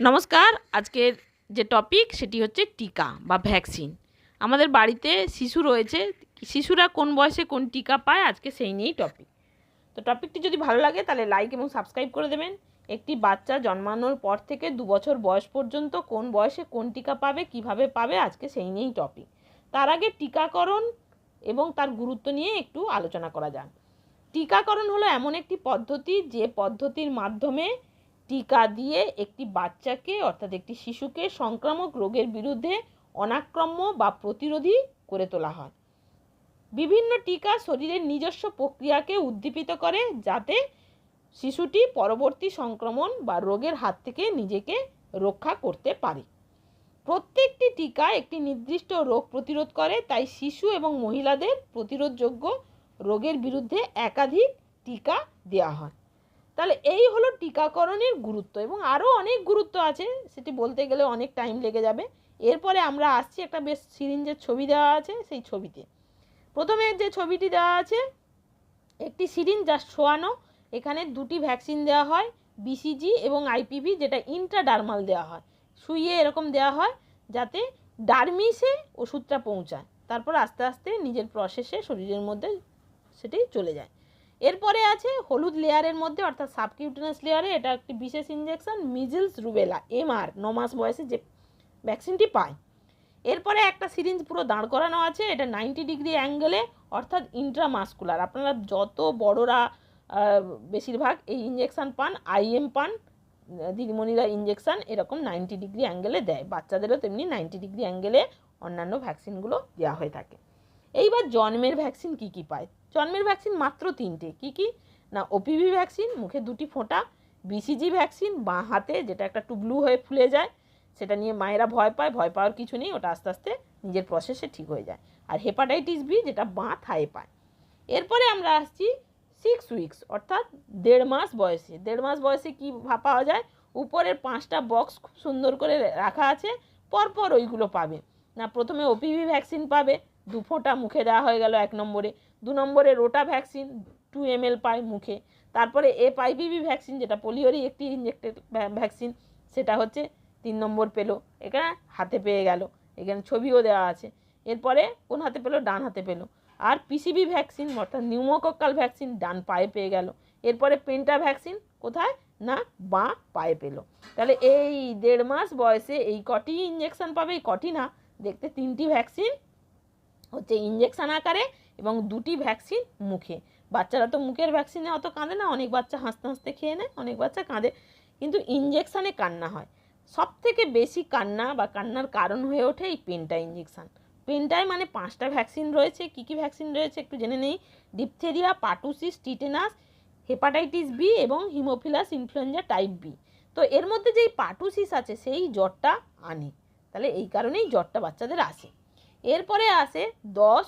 নমস্কার। আজকের যে টপিক সেটি হচ্ছে টিকা বা ভ্যাকসিন আমাদের বাড়িতে শিশু রয়েছে। শিশুরা কোন বয়সে কোন টিকা পায় আজকে সেই নিয়েই টপিক তো টপিকটি যদি ভালো লাগে তাহলে লাইক এবং সাবস্ক্রাইব করে দেবেন। একটি বাচ্চা জন্মানোর পর থেকে দু বছর বয়স পর্যন্ত কোন বয়সে কোন টিকা পাবে, কীভাবে পাবে, আজকে সেই নিয়েই টপিক তার আগে টিকাকরণ এবং তার গুরুত্ব নিয়ে একটু আলোচনা করা যাক। টিকাকরণ হলো এমন একটি পদ্ধতি যে পদ্ধতির মাধ্যমে টিকা দিয়ে একটি বাচ্চাকে, অর্থাৎ একটি শিশুকে সংক্রামক রোগের বিরুদ্ধে অনাক্রম্য বা প্রতিরোধী করে তোলা হয়। বিভিন্ন টিকা শরীরের নিজস্ব প্রক্রিয়াকে উদ্দীপিত করে যাতে শিশুটি পরবর্তী সংক্রমণ বা রোগের হাত থেকে নিজেকে রক্ষা করতে পারে। প্রত্যেকটি টিকা একটি নির্দিষ্ট রোগ প্রতিরোধ করে, তাই শিশু এবং মহিলাদের প্রতিরোধযোগ্য রোগের বিরুদ্ধে একাধিক টিকা দেওয়া হয়। তাহলে এই হলো টিকাকরণের গুরুত্ব এবং আরও অনেক গুরুত্ব আছে, সেটি বলতে গেলে অনেক টাইম লেগে যাবে। এরপরে আমরা আসছি একটা বেশ সিরিঞ্জের ছবি দেওয়া আছে, সেই ছবিতে। প্রথমে যে ছবিটি দেওয়া আছে, একটি সিরিঞ্জ যা শোয়ানো, এখানে দুটি ভ্যাকসিন দেওয়া হয় বিসিজি এবং আইপিভি যেটা ইন্ট্রাডার্মাল দেওয়া হয়। শুইয়ে এরকম দেওয়া হয়, যাতে ডার্মিসে ওষুধটা পৌঁছায়। তারপর আস্তে আস্তে নিজের প্রসেসে শরীরের মধ্যে সেটি চলে যায়। এরপরে আছে হলুদ লেয়ারের মধ্যে, অর্থাৎ সাবকিউটেনাস লেয়ারে এটা একটি বিশেষ ইঞ্জেকশন মিজলস রুবেলা এমআর ন মাস বয়সে যে ভ্যাকসিনটি পায়। এরপরে একটা সিরিঞ্জ পুরো দাঁড় করানো আছে, এটা নাইনটি ডিগ্রি অ্যাঙ্গেলে অর্থাৎ ইন্ট্রামাস্কুলার আপনারা যত বড়রা বেশিরভাগ এই ইঞ্জেকশান পান আইএম পান, দিদিমণিরা ইঞ্জেকশান এরকম নাইনটি ডিগ্রি অ্যাঙ্গেলে দেয়। বাচ্চাদেরও তেমনি নাইনটি ডিগ্রি অ্যাঙ্গেলে অন্যান্য ভ্যাকসিনগুলো দেওয়া হয়ে থাকে। এইবার জন্মের ভ্যাকসিন কি কি পায়? জন্মের ভ্যাকসিন মাত্র তিনটে। কি কি? না ওপিভি ভ্যাকসিন মুখে দুটি ফোঁটা বিসিজি ভ্যাকসিন বাঁ হাতে যেটা একটা টুবলু হয়ে ফুলে যায়, সেটা নিয়ে মায়েরা ভয় পায়, ভয় পাওয়ার কিছু নেই, ওটা আস্তে আস্তে নিজের প্রসেসে ঠিক হয়ে যায়। আর হেপাটাইটিস বি যেটা বাঁ থায়ে পায়। এরপরে আমরা আসছি সিক্স উইকস অর্থাৎ দেড় মাস বয়সে। দেড় মাস বয়সে কী পাওয়া যায়? উপরের পাঁচটা বক্স খুব সুন্দর করে রাখা আছে, পরপর ওইগুলো পাবে। না, প্রথমে ওপিভি ভ্যাকসিন পাবে দু ফোঁটা মুখে দেওয়া হয়ে গেল এক নম্বরে। দু নম্বরে rota vaccine, two M L পায় মুখে। তারপরে এফ আইপিভি ভ্যাকসিন, যেটা পোলিওরই একটি ইঞ্জেক্টেড ভ্যাকসিন, সেটা হচ্ছে তিন নম্বর পেল। এখানে হাতে পেয়ে গেল। এখানে ছবিও দেওয়া আছে। এরপরে কোন হাতে পেল? ডান হাতে পেল। আর পিসিবি ভ্যাকসিন, অর্থাৎ নিউমোকক্কাল ভ্যাকসিন, ডান পায়ে পেয়ে গেল। এরপরে পেন্টা ভ্যাকসিন, কোথায়? না, বাঁ পায়ে পেল। তাহলে এই দেড় মাস বয়সে এই কটি ইঞ্জেকশন পাবে, এই কটি না, দেখতে তিনটি ভ্যাকসিন হচ্ছে ইঞ্জেকশান আকারে এবং দুটি ভ্যাকসিন মুখে। বাচ্চারা তো মুখের ভ্যাকসিনে অত কাঁদে না, অনেক বাচ্চা হাসতে হাসতে খেয়ে নেয়, অনেক বাচ্চা কাঁদে। কিন্তু ইঞ্জেকশানে কান্না হয়। সব থেকে বেশি কান্না বা কান্নার কারণ হয়ে ওঠে এই পেনটা ইঞ্জেকশান পেনটায় মানে পাঁচটা ভ্যাকসিন রয়েছে। কী কী ভ্যাকসিন রয়েছে একটু জেনে নেই। Diphtheria pertussis tetanus hepatitis B এবং হিমোফিলাস ইনফ্লুয়েঞ্জা টাইপ বি তো এর মধ্যে যেই পাটুসিস আছে, সেই জ্বরটা আনে। তাহলে এই কারণেই জ্বরটা বাচ্চাদের আসে। এরপরে আসে দশ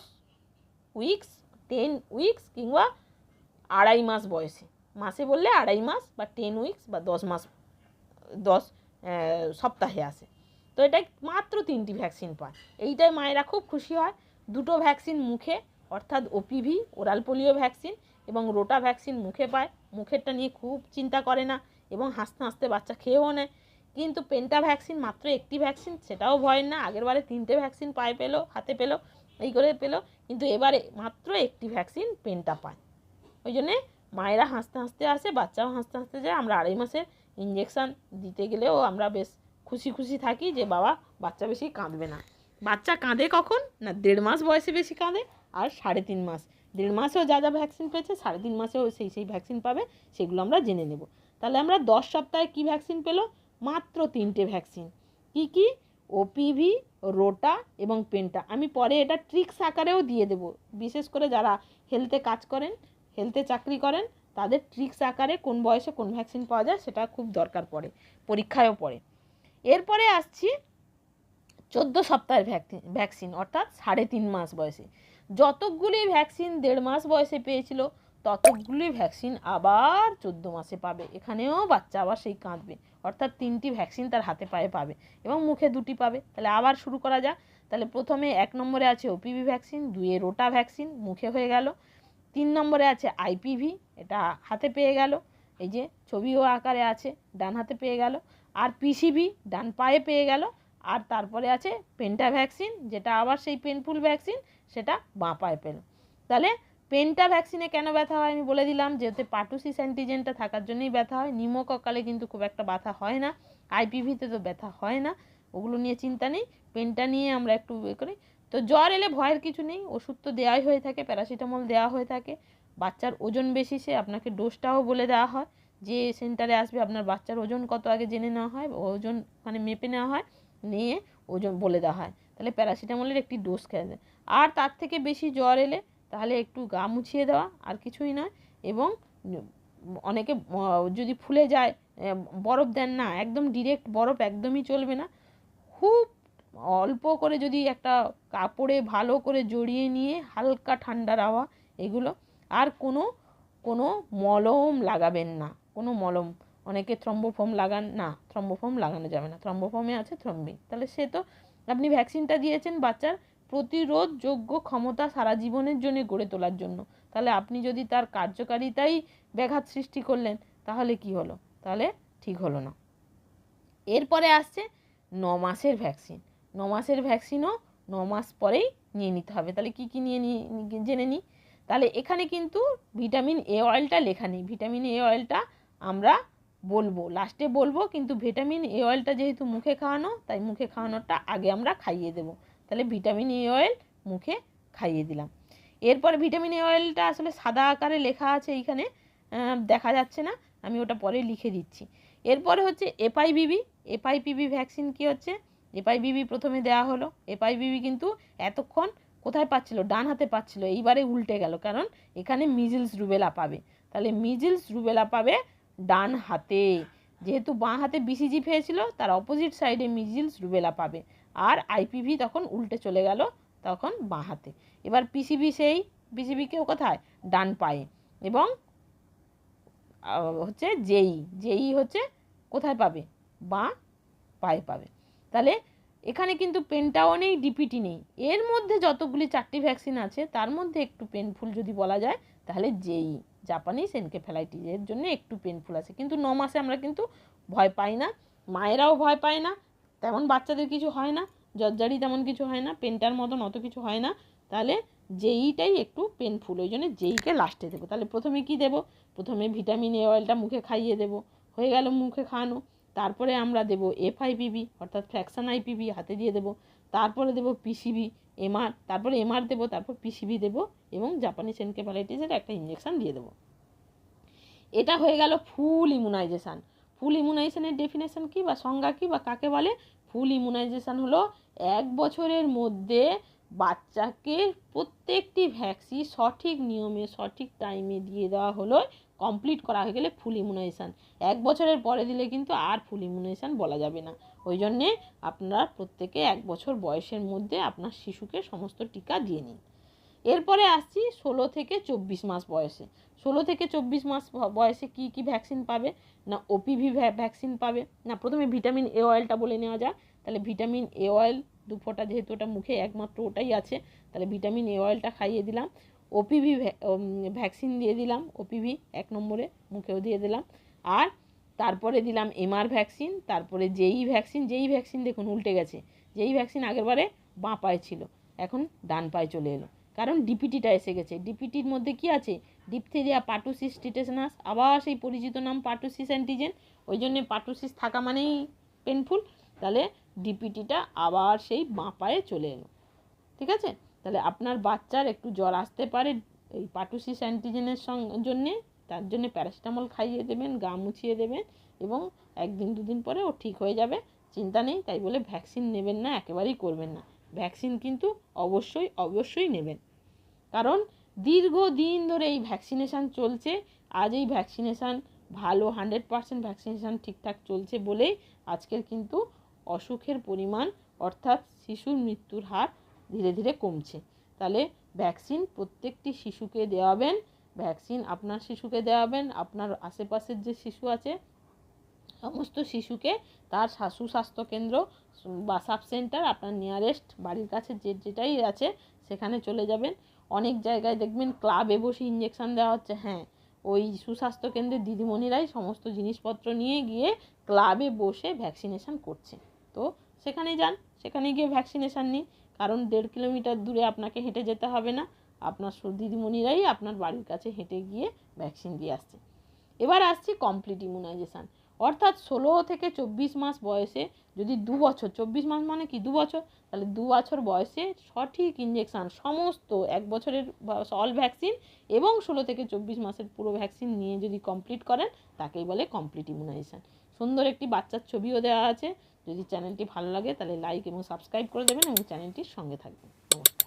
উইকস টেন উইকস কিংবা আড়াই মাস বয়সে। মাসে বললে আড়াই মাস বা টেন উইকস বা দশ মাস, দশ সপ্তাহে আসে। তো এটা মাত্র তিনটি ভ্যাকসিন পায়। এইটাই মায়েরা খুব খুশি হয়। দুটো ভ্যাকসিন মুখে, অর্থাৎ ওপিভি ওরাল পোলিও ভ্যাকসিন এবং রোটা ভ্যাকসিন মুখে পায়। মুখেরটা নিয়ে খুব চিন্তা করে না এবং হাসতে হাসতে বাচ্চা খেয়েও নেয়। কিন্তু পেন্টা ভ্যাকসিন মাত্র একটি ভ্যাকসিন সেটাও ভয় না। আগের বারে তিনটে ভ্যাকসিন পায়ে পেল, হাতে পেল, এই করে পেল, কিন্তু এবারে মাত্র একটি ভ্যাকসিন পেনটা পায়। ওই জন্যে মায়েরা হাসতে হাসতে আসে, বাচ্চাও হাসতে হাসতে যায়। আমরা আড়াই মাসের ইঞ্জেকশান দিতে গেলেও আমরা বেশ খুশি খুশি থাকি যে, বাবা, বাচ্চা বেশি কাঁদবে না। বাচ্চা কাঁদে কখন? না, দেড় মাস বয়সে বেশি কাঁদে, আর সাড়ে তিন মাস। দেড় মাসেও যা যা ভ্যাকসিন পেয়েছে, সাড়ে তিন মাসেও সেই সেই ভ্যাকসিন পাবে, সেগুলো আমরা জেনে নেব। তাহলে আমরা দশ সপ্তাহে কী ভ্যাকসিন পেল? মাত্র তিনটে ভ্যাকসিন কি কি? ওপিভি রোটা এবং পেনটা আমি পরে এটা ট্রিক্স আকারেও দিয়ে দেব। বিশেষ করে যারা হেলথে কাজ করেন হেলথে চাকরি করেন, তাদের ট্রিক্স আকারে কোন বয়সে কোন ভ্যাকসিন পাওয়া যায় সেটা খুব দরকার পড়ে, পরীক্ষায়ও পড়ে। এরপরে আসছি চোদ্দ সপ্তাহের ভ্যাকসিন ভ্যাকসিন অর্থাৎ সাড়ে তিন মাস বয়সে। যতগুলি ভ্যাকসিন দেড় মাস বয়সে পেয়েছিল ততগুলি ভ্যাকসিন আবার চোদ্দ মাসে পাবে। এখানেও বাচ্চা আবার সেই কাঁদবে। অর্থাৎ তিনটি ভ্যাকসিন তার হাতে পায়ে পাবে এবং মুখে দুটি পাবে। তাহলে আবার শুরু করা যাক। তাহলে প্রথমে এক নম্বরে আছে ওপিভি ভ্যাকসিন দুয়ে রোটা ভ্যাকসিন মুখে হয়ে গেল। তিন নম্বরে আছে আইপিভি এটা হাতে পেয়ে গেল। এই যে ছবিও আকারে আছে, ডান হাতে পেয়ে গেল। আর পিসিবি ডান পায়ে পেয়ে গেল। আর তারপরে আছে পেন্টা ভ্যাকসিন যেটা আবার সেই পেনফুল ভ্যাকসিন সেটা বাঁ পায়ে পেল। তাহলে পেন্টা ভ্যাকসিনে কেন ব্যথা হয় আমি বলে দিলাম, যেহেতু পাটুসিস অ্যান্টিজেনটা থাকার জন্যই ব্যথা হয় নিমোককালে কিন্তু খুব একটা ব্যথা হয় না আইপিভিতে তো ব্যথা হয় না, ওগুলো নিয়ে চিন্তা নেই, পেনটা নিয়ে আমরা একটু এ করি। তো জ্বর এলে ভয়ের কিছু নেই, ওষুধ তো দেওয়াই হয়ে থাকে প্যারাসিটামল দেওয়া হয়ে থাকে, বাচ্চার ওজন বেশি, সে আপনাকে ডোজটাও বলে দেওয়া হয়, যে সেন্টারে আসবে, আপনার বাচ্চার ওজন কত আগে জেনে নেওয়া হয়, ওজন মানে মেপে নেওয়া হয়, নিয়ে ওজন বলে দেওয়া হয়, তাহলে প্যারাসিটামলের একটি ডোজ খেয়ে আর তার থেকে বেশি জ্বর এলে তাহলে একটু গা মুছিয়ে দেওয়া আর কিছুই নয়। এবং অনেকে যদি ফুলে যায়, বরফ দেন না, একদম ডিরেক্ট বরফ একদমই চলবে না। খুব অল্প করে যদি একটা কাপড়ে ভালো করে জড়িয়ে নিয়ে হালকা ঠান্ডার হাওয়া এগুলো, আর কোনো কোনো মলম লাগাবেন না। কোনো মলম, অনেকে থ্রম্বোফোম লাগান, না, থ্রম্বোফোম লাগানো যাবে না। থ্রম্বোফোমে আছে থ্রম্বিন তাহলে সে তো, আপনি ভ্যাকসিনটা দিয়েছেন বাচ্চার প্রতিরোধযোগ্য ক্ষমতা সারা জীবনের জন্য গড়ে তোলার জন্য। তাহলে আপনি যদি তার কার্যকারিতাই ব্যাঘাত সৃষ্টি করলেন, তাহলে কি হলো? তাহলে ঠিক হলো না। এরপরে আসছে ন মাসের ভ্যাকসিন ন মাসের ভ্যাকসিনও ন মাস পরেই নিয়ে নিতে হবে। তাহলে কি কি নিয়ে নিয়ে জেনে নিই? তাহলে এখানে কিন্তু ভিটামিন এ অয়েলটা লেখা নেই। ভিটামিন এ অয়েলটা আমরা বলব। লাস্টে বলব, কিন্তু ভিটামিন এ অয়েলটা যেহেতু মুখে খাওয়ানো, তাই মুখে খাওয়ানোটা আগে আমরা খাইয়ে দেবো। তাহলে ভিটামিন এ অয়েল মুখে খাইয়ে দিলাম। এরপর ভিটামিন এ অয়েলটা আসলে সাদা আকারে লেখা আছে এইখানে দেখা যাচ্ছে না, আমি ওটা পরে লিখে দিচ্ছি। এরপরে হচ্ছে এফআইবিবি এফআইপিবি ভ্যাকসিন কি হচ্ছে? এফআইবিবি প্রথমে দেওয়া হলো। এফআইবিবি কিন্তু এতক্ষণ কোথায় পাচ্ছিল? ডান হাতে পাচ্ছিল, এইবারে উল্টে গেল, কারণ এখানে মিজিলস রুবেলা পাবে। তাহলে মিজিলস রুবেলা পাবে ডান হাতে। যেহেতু বাঁ হাতে বিসিজি পেয়েছিল, তার অপোজিট সাইডে মিজিলস রুবেলা পাবে। আর আইপিভি তখন উল্টে চলে গেল তখন বাঁ হাতে। এবার পিসিবি সেই পিসিবিকেও কোথায়? ডান পায়ে। এবং হচ্ছে জেই জেই হচ্ছে কোথায় পাবে? বাঁ পায়ে পাবে। তাহলে এখানে কিন্তু পেনটাও নেই ডিপিটি নেই। এর মধ্যে যতগুলি চারটি ভ্যাকসিন আছে, তার মধ্যে একটু পেনফুল যদি বলা যায়, তাহলে জেই জাপানিজ এনকেফ্যালাইটিস এর জন্য একটু পেনফুল আছে। কিন্তু ন মাসে আমরা কিন্তু ভয় পাই না, মায়েরাও ভয় পায় না তেমন বাচ্চাদের কিছু হয় না জর্জারি তেমন কিছু হয় না, পেনটার মতন অত কিছু হয় না, তাহলে যেইটাই একটু পেনফুল ওই জন্য যেইকে লাস্টে দেবো। তাহলে প্রথমে কি দেব? প্রথমে ভিটামিন এ অয়েলটা মুখে খাইয়ে দেবো। হয়ে গেল মুখে খাওয়ানো। তারপরে আমরা দেবো এফআইপিবি অর্থাৎ ফ্র্যাকশন আইপিবি হাতে দিয়ে দেবো। তারপরে দেবো পিসিবি এমআর তারপরে এমআর দেবো, তারপর পিসিবি দেবো এবং জাপানিজ এনকেফালাইটিসের একটা ইঞ্জেকশান দিয়ে দেবো। এটা হয়ে গেল ফুল ইমিউনাইজেশান ফুল ইমিউনাইজেশানের ডেফিনেশান কী বা সংজ্ঞা কী বা কাকে বলে? ফুল ইমিউনাইজেশান হলো এক বছরের মধ্যে বাচ্চাকে প্রত্যেকটি ভ্যাকসিন সঠিক নিয়মে, সঠিক টাইমে দিয়ে দেওয়া হলো কমপ্লিট করা হয়ে গেলে ফুল ইমিউনাইজেশান এক বছরের পরে দিলে কিন্তু আর ফুল ইমিউনাইজেশান বলা যাবে না। ওই জন্যে আপনারা প্রত্যেকে এক বছর বয়সের মধ্যে আপনার শিশুকে সমস্ত টিকা দিয়ে নিন। এরপরে আসছি ষোলো থেকে চব্বিশ মাস বয়সে। ষোলো থেকে চব্বিশ মাস বয়সে কি কি ভ্যাকসিন পাবে? না ওপিভি ভ্যাকসিন পাবে? না প্রথমে ভিটামিন এ অয়েলটা বলে নেওয়া যাক। তাহলে ভিটামিন এ অয়েল দু ফোঁটা যেহেতু ওটা মুখে একমাত্র ওটাই আছে, তাহলে ভিটামিন এ অয়েলটা খাইয়ে দিলাম। ওপিভি ভ্যাকসিন দিয়ে দিলাম ওপিভি এক নম্বরে মুখেও দিয়ে দিলাম। আর তারপরে দিলাম এমআর ভ্যাকসিন তারপরে যেই ভ্যাকসিন যেই ভ্যাকসিন দেখুন উল্টে গেছে, যেই ভ্যাকসিন আগেরবারে বাঁ পায়ে ছিল, এখন ডান পায়ে চলে এলো। কারণ ডিপিটিটা এসে গেছে। ডিপিটির মধ্যে কি আছে? ডিপথেরিয়া পাটুসিস টিটেসনাস আবার সেই পরিচিত নাম পাটুসিস অ্যান্টিজেন ওই জন্যে পাটুসিস থাকা মানেই পেনফুল তাহলে ডিপিটিটা আবার সেই বাঁ পায়ে চলে এলো। ঠিক আছে? তাহলে আপনার বাচ্চার একটু জ্বর আসতে পারে এই পাটুসিস অ্যান্টিজেনের জন্যে। তার জন্য প্যারাসিটামল খাইয়ে দেবেন, গা মুছিয়ে দেবেন এবং একদিন, দুদিন পরে ও ঠিক হয়ে যাবে। চিন্তা নেই, তাই বলে ভ্যাকসিন নেবেন না, একেবারেই করবেন না। ভ্যাকসিন কিন্তু অবশ্যই অবশ্যই নেবেন। কারণ দীর্ঘদিন ধরে এই ভ্যাকসিনেশান চলছে, আজ এই ভ্যাকসিনেশান ভালো হান্ড্রেড পারসেন্ট ভ্যাকসিনেশান ঠিকঠাক চলছে বলেই আজকের কিন্তু অসুখের পরিমাণ অর্থাৎ শিশুর মৃত্যুর হার ধীরে ধীরে কমছে। তাহলে ভ্যাকসিন প্রত্যেকটি শিশুকে দেওয়াবেন ভ্যাকসিন আপনার শিশুকে দেওয়াবেন, আপনার আশেপাশের যে শিশু আছে, সমস্ত শিশুকে তার শাশু স্বাস্থ্য কেন্দ্র বা সাব সেন্টার আপনার নিয়ারেস্ট বাড়ির কাছে যে যেটাই আছে, সেখানে চলে যাবেন। অনেক জায়গায় দেখবেন ক্লাবে বসে ইঞ্জেকশান দেওয়া হচ্ছে। হ্যাঁ ওই সুস্বাস্থ্য কেন্দ্রের দিদিমণিরাই সমস্ত জিনিসপত্র নিয়ে গিয়ে ক্লাবে বসে ভ্যাকসিনেশন করছে। তো সেখানে যান, সেখানে গিয়ে ভ্যাকসিনেশান নিন। কারণ দেড় কিলোমিটার দূরে আপনাকে হেঁটে যেতে হবে না। আপনার দিদিমণিরাই আপনার বাড়ির কাছে হেঁটে গিয়ে ভ্যাকসিন দিয়ে আসছে। এবার আসছি কমপ্লিট ইমিউনাইজেশান অর্থাৎ ষোলো থেকে চব্বিশ মাস বয়সে যদি দু বছর, চব্বিশ মাস মানে কি দু বছর? তাহলে দু বছর বয়সে সঠিক ইঞ্জেকশান সমস্ত এক বছরের অল ভ্যাকসিন এবং ষোলো থেকে চব্বিশ মাসের পুরো ভ্যাকসিন নিয়ে যদি কমপ্লিট করেন, তাকেই বলে কমপ্লিট ইমিউনাইজেশান সুন্দর একটি বাচ্চার ছবিও দেওয়া আছে। যদি চ্যানেলটি ভালো লাগে, তাহলে লাইক এবং সাবস্ক্রাইব করে দেবেন এবং চ্যানেলটির সঙ্গে থাকবেন। নমস্কার।